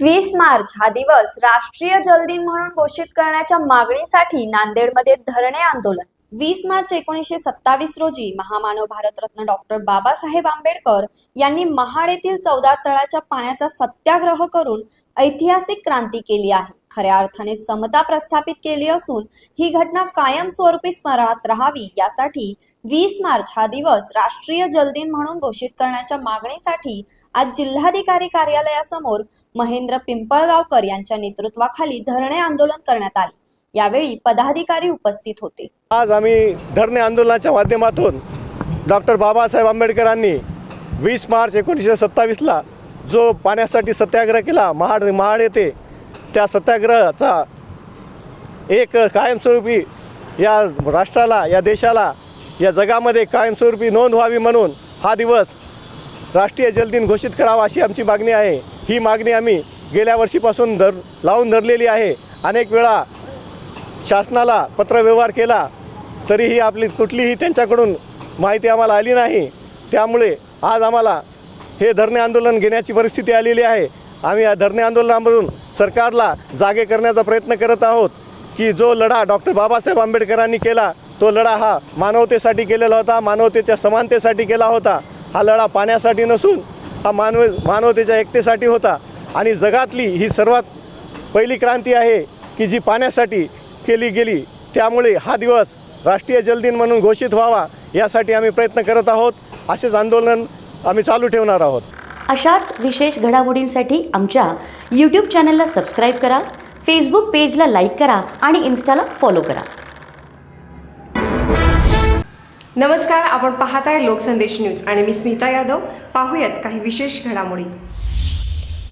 वीस मार्च हा दिवस राष्ट्रीय जलदिन म्हणून घोषित करण्याच्या मागणीसाठी नांदेडमध्ये धरणे आंदोलन. वीस मार्च एकोणीसशे सत्तावीस रोजी महामानव भारतरत्न डॉक्टर बाबासाहेब आंबेडकर यांनी महाड येथील चौदा तळाच्या पाण्याचा सत्याग्रह करून ऐतिहासिक क्रांती केली आहे. खऱ्या अर्थाने समता प्रस्थापित केली असून ही घटना कायमस्वरूपी स्मरणात राहावी यासाठी वीस मार्च हा दिवस राष्ट्रीय जलदिन म्हणून घोषित करण्याच्या मागणीसाठी आज जिल्हाधिकारी कार्यालयासमोर महेंद्र पिंपळगावकर यांच्या नेतृत्वाखाली धरणे आंदोलन करण्यात आले. यावेळी पदाधिकारी उपस्थित होते. आज आम्ही धरणे आंदोलनाच्या माध्यमातून डॉक्टर बाबासाहेब आंबेडकरांनी वीस मार्च एकोणीसशे सत्तावीसला जो पाण्यासाठी सत्याग्रह केला महाड महाड येथे त्या सत्याग्रहाचा एक कायमस्वरूपी या राष्ट्राला या देशाला या जगामध्ये कायमस्वरूपी नोंद व्हावी म्हणून हा दिवस राष्ट्रीय जलदिन घोषित करावा अशी आमची मागणी आहे. ही मागणी आम्ही गेल्या वर्षीपासून धर लावून धरलेली आहे. अनेक वेळा शासनाला पत्रव्यवहार केला तरीही आपली कुठलीही त्यांच्याकडून माहिती आम्हाला आली नाही. त्यामुळे आज आम्हाला हे धरणे आंदोलन घेण्याची परिस्थिती आलेली आहे. आम्ही या धरणे आंदोलनामधून सरकारला जागे करण्याचा प्रयत्न करत आहोत की जो लढा डॉक्टर बाबासाहेब आंबेडकरांनी केला तो लढा हा मानवतेसाठी केलेला होता मानवतेच्या समानतेसाठी केला होता. हा लढा पाण्यासाठी नसून हा मानव मानवतेच्या एकतेसाठी होता. आणि जगातली ही सर्वात पहिली क्रांती आहे की जी पाण्यासाठी केली गेली. त्यामुळे हा दिवस राष्ट्रीय जलदिन म्हणून घोषित व्हावा यासाठी आम्ही प्रयत्न करत आहोत. असेच आंदोलन आम्ही चालू ठेवणार आहोत. अशाच विशेष घडामोडींसाठी आमच्या यूट्यूब चॅनलला सबस्क्राईब करा फेसबुक पेजला लाईक करा आणि इन्स्टाला फॉलो करा. नमस्कार आपण पाहताय लोकसंदेश न्यूज आणि मी स्मिता यादव. पाहूयात काही विशेष घडामोडी.